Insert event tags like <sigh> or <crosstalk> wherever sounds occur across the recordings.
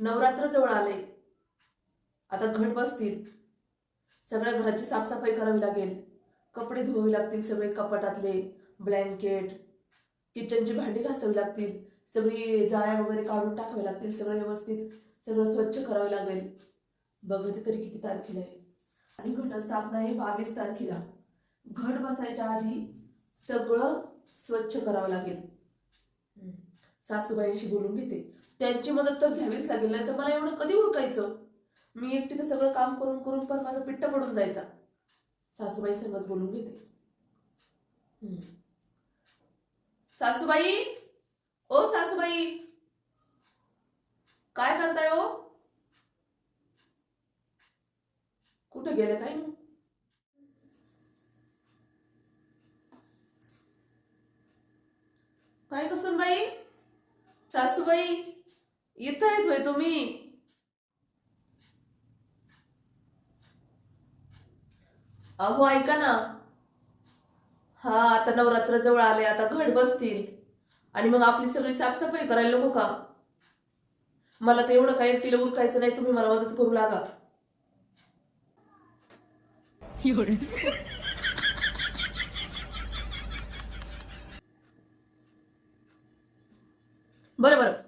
नवरात्र जवळ आले. आता घट बसतील. सगळ्या घराची साफसफाई करावी लागेल. कपडे धुवावे लागतील सगळे कपाटातले ब्लँकेट किचनची भांडी घासावी लागतील सगळी जाळ्या वगैरे काढून टाकावी लागतील सगळं व्यवस्थित सगळं स्वच्छ करावे लागेल. बघते तरी किती तारखेला आहे. आणि घटस्थापना आहे बावीस तारखेला. घट बसायच्या आधी सगळं स्वच्छ करावं लागेल. सासूबाईंशी बोलून घेते. त्यांची मदत तर घ्यावीच लागेल नाही तर मला एवढं कधी उरकायचं मी एकटी तर सगळं काम करून करून पण माझा पिट्ट पडून जायचा. सासूबाई संगच बोलून घेते. सासूबाई? ओ सासूबाई! काय करताय हो? कुठे गेले काय कसून बाई सासूबाई इथं आहेत होय तुम्ही. अहो ऐका ना. हा आता नवरात्र जवळ आले आता घट बसतील. आणि मग आपली सगळी साफसफाई करायला नको का? मला तर एवढं काही एकटीला उरकायचं नाही तुम्ही मला मदत करू लागा. बरं बरं.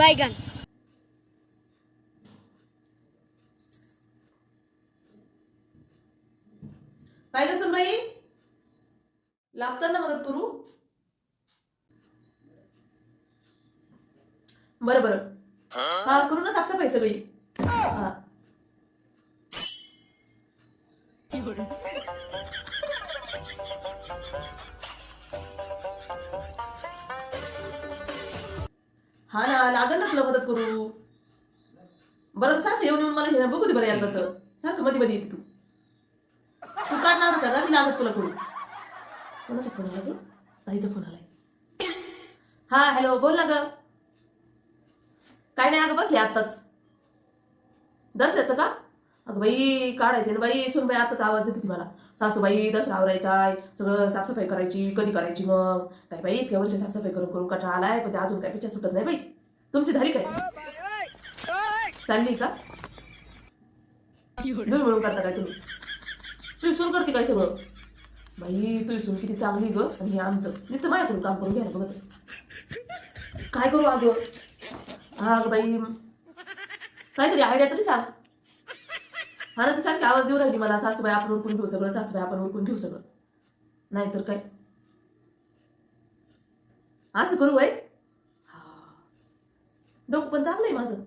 बैगन काय कसं बाई लागताना मदत करू? बरं बरं. हा करू ना साफसफाई सगळी. ना बघू दे बरं एकदाच सारखं मध्ये मध्ये येते तू. तू काढणार सगळा मी लागत तुला करू कोणाचा फोन आला ग? ताईचा फोन आलाय. हा हॅलो बोल ना ग. काय नाही अगं बसले आत्ताच. दसऱ्याचं का? अगं बाई काढायचे ना बाई. सुन बाई आताच आवाज देते ती मला. सासूबाई दसरा आवरायचा आहे सगळं साफसफाई करायची कधी करायची मग? काय बाई इतक्या वर्ष साफसफाई करून करून कटाळा आलाय पण ते अजून काय पिक्चर सुटत नाही बाई. तुमची झाली काय? चालली का? तुम्ही म्हणून करता काय तुम्ही? तू सून करते काय सगळं? बाई तू सून किती चांगली ग. आणि हे आमचं. नुसतं माझ्याकडून काम करून घ्यायला बघत काय करू अगं? हा ग बाई काहीतरी आयडिया तरी सांग. हा ना ती आवाज देऊ राहिली मला सासूबाई आपण उरकून घेऊ सगळं सासूबाई आपण उरकून घेऊ सगळं. नाहीतर काय? असं करू बाई. हा. डोकं पण चांगलं आहे माझं.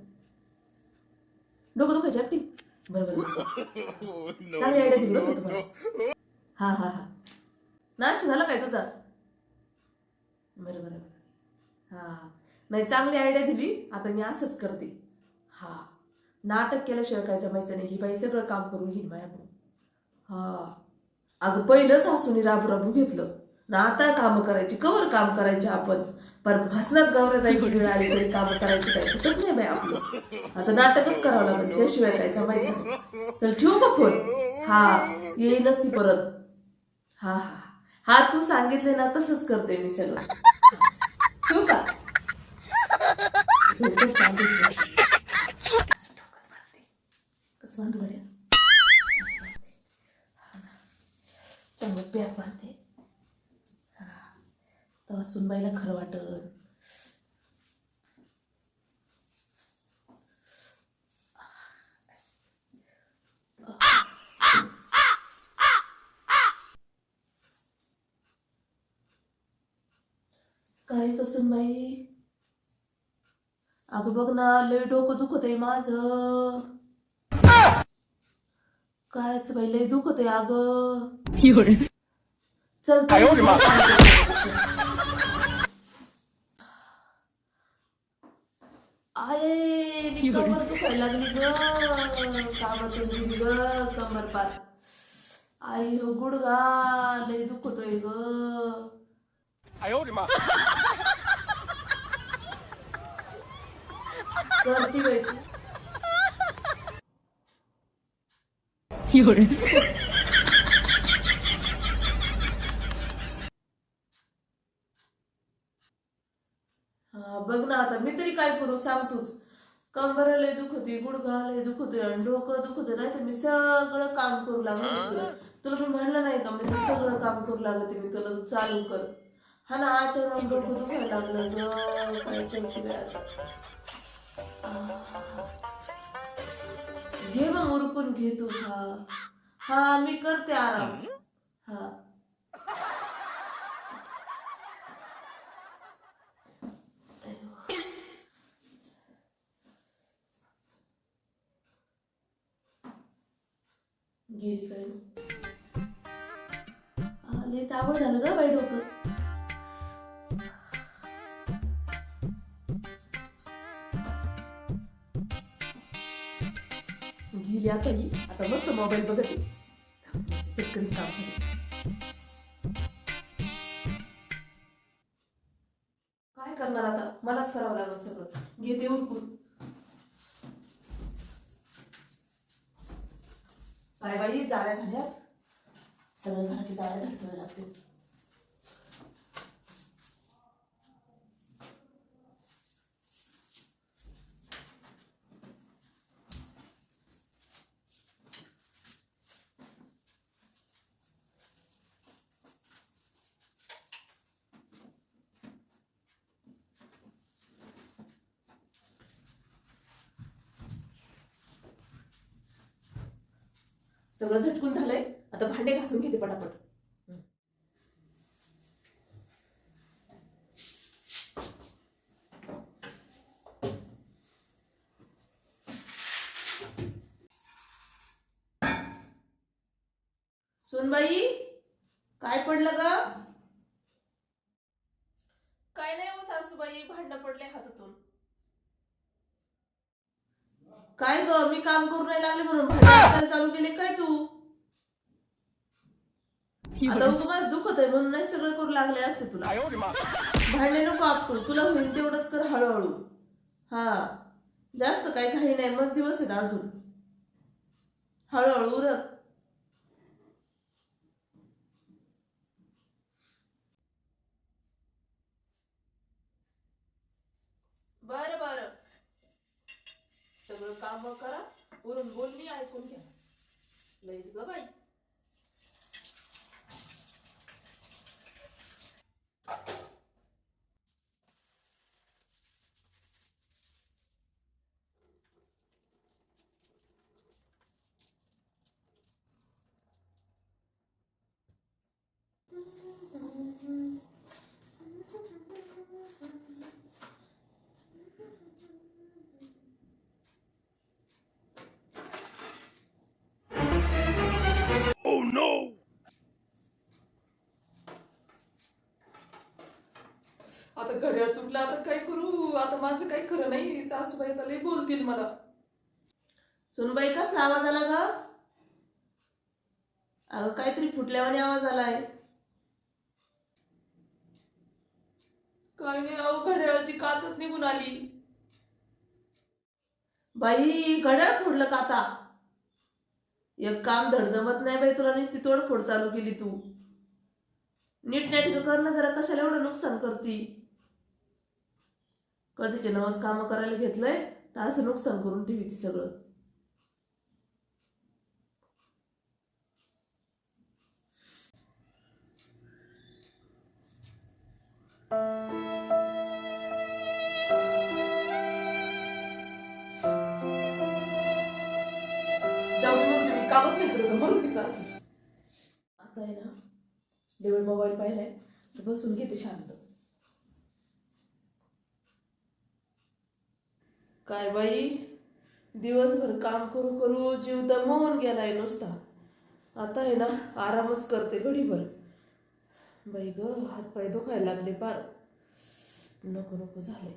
डोकं दुखायची आपली. बरं बरं <laughs> चांगली आयडिया दिली बरं मी तुम्हाला? हा हा हा. नाश्ता झाला काय तुझा? बरं बरं बरं हा. नाही चांगली आयडिया दिली. आता मी असंच करते. हा. नाटक केल्याशिवाय काय जमायचं नाही. ही बाई सगळं काम करून घेईन माझ्याकडून. हा. अगं पहिलं सासूने राबू राबू घेतलं. आता काम करायची कवर काम करायचे आपण. पर भसनात गौरा जायची वेळ आली तरी काम करायची काय सुटत नाही बाई आपलं. आता नाटकच करावं लागेल त्याशिवाय काय जमायचं तर ठेवू का फोन? हा येईलच ती परत. हा हा. हा तू सांगितले ना तसंच करते मी सगळं. ठेवू का? कसं बांधू गड्या? चांगलं प्या बांधते सुनबाईला खरं वाटल काय कसं बाई? अगं बघ ना लय डोकं दुखत आहे माझ. कायच बाई लय दुखत आहे अगं. चल आए कमर दुखायला लागली ग कामातून गेली ग कमर पात आई हो गुडगा लय दुखतोय ग करती बाई सांगतोच. काय करू सांग कंबर लय दुखते गुडघा लय दुखतोय आणि डोकं दुखत नाही तर मी सगळं काम करू लागलो तुला. तुला मी म्हणलं नाही का मी सगळं काम करू लागते मी तुला तू चालू कर. हा ना अचानक डोकं दुखायला लागलं ग काय करते घे मग उरकून घे तू हा. हा मी करते आराम. हा. गेली काय हा, आवड झालं ग बाई डोकं. गेली आता ही. आता मस्त मोबाईल बघते चक्करी काम झालं. काय करणार आता? मलाच करावं लागेल सगळं. घेते उरकून. बाई बाई जाळ्या झाल्यात सगळ्या घराची जाळ्या झटकाव्या लागतील. सगळं झटकून झालंय. आता भांडे घासून घेते पटापट. सुनबाई काय पडलं ग? काय नाही हो सासूबाई भांड पडले हातातून. काय ग? मी काम करून नाही लागले म्हणून भांडण करायला चालू केले. काय तू? आता तुम्हाला दुखत आहे म्हणून नाही सगळं करू लागले असते तुला. भांडे नको आपटू. तुला होईल तेवढंच कर हळूहळू. हा. जास्त काही काही नाही. मस्त दिवस आहेत अजून. हळूहळू उरक. बर बर. सगळं काम करा वरून बोलणी ऐकून घ्या. लईच ग बाई. तुटलं आता काय करू? आता माझं काही खरं नाही. सासूबाई आता लई बोलतील मला. सुनबाई कसला आवाज आला ग? अगं काहीतरी फुटल्यावाने आवाज आलाय. काय नाही अहो घड्याळाची काचच निघून आली. बाई घड्याळ फोडलं का आता? एक काम धड जमत नाही बाई तुला नुसती तोडफोड चालू केली तू. नीट नेटकं करणं जरा कशाला एवढं नुकसान करती? कधीचे नवस काम करायला घेतलंय तर असं नुकसान करून ठेवी ती सगळं. जाऊ दे कामच नाही करत तिकडं असंच आता आहे ना डेवळ मोबाईल पाहिलाय तर बसून घेते शांत काय बाई. दिवसभर काम करू करू जीव दमवून गेलाय नुसता. आता आहे ना आरामच करते घडीभर. बाई ग हात पाय दुखायला लागले पार. नको नको झाले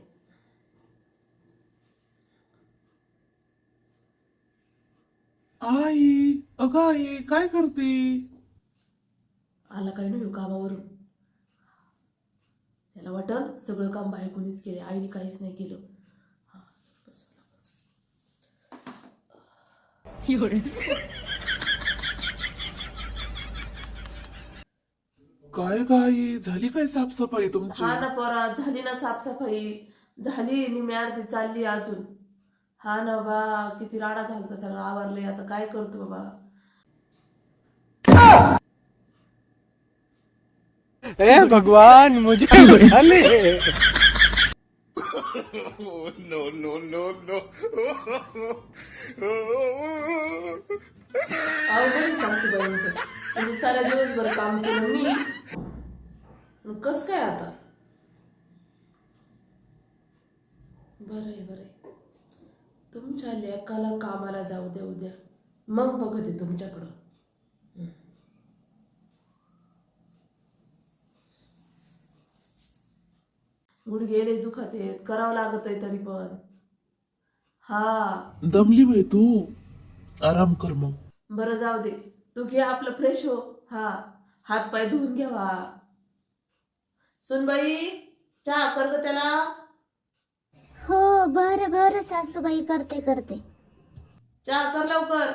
आई अगं आई काय करते? आला काय नाही कामावरून? त्याला वाटल सगळं काम बायकोनीच केले आईने काहीच नाही केलं हा बस काय काय झाली काय साफसफाई तुमची? हा ना पोरा झाली ना साफसफाई. झाली निम्मी अर्धी चालली अजून. हा ना बा किती राडा झाला तर सगळं आवरलंय. आता काय करतो बाबा? हे भगवान मुझे उठा ले. अवघड आहे सासूबाईंचं म्हणजे सारा दिवसभर काम केलं मी. मग कस काय आता? बरं आहे बरं आहे. तुमच्या लेकाला कामाला जाऊ दे उद्या. मग बघते तुमच्याकडं. गुडघे लय दुखत आहेत. करावं लागत आहे तरी पण. हा. दमली बाई तू. आराम कर मग. बरं जाऊ दे. तू घे आपलं फ्रेश हो. हा. हात पाय धुवून घ्यावा सुनबाई चहा कर ग त्याला. हो बरं बरं सासूबाई करते करते. चहा कर लवकर.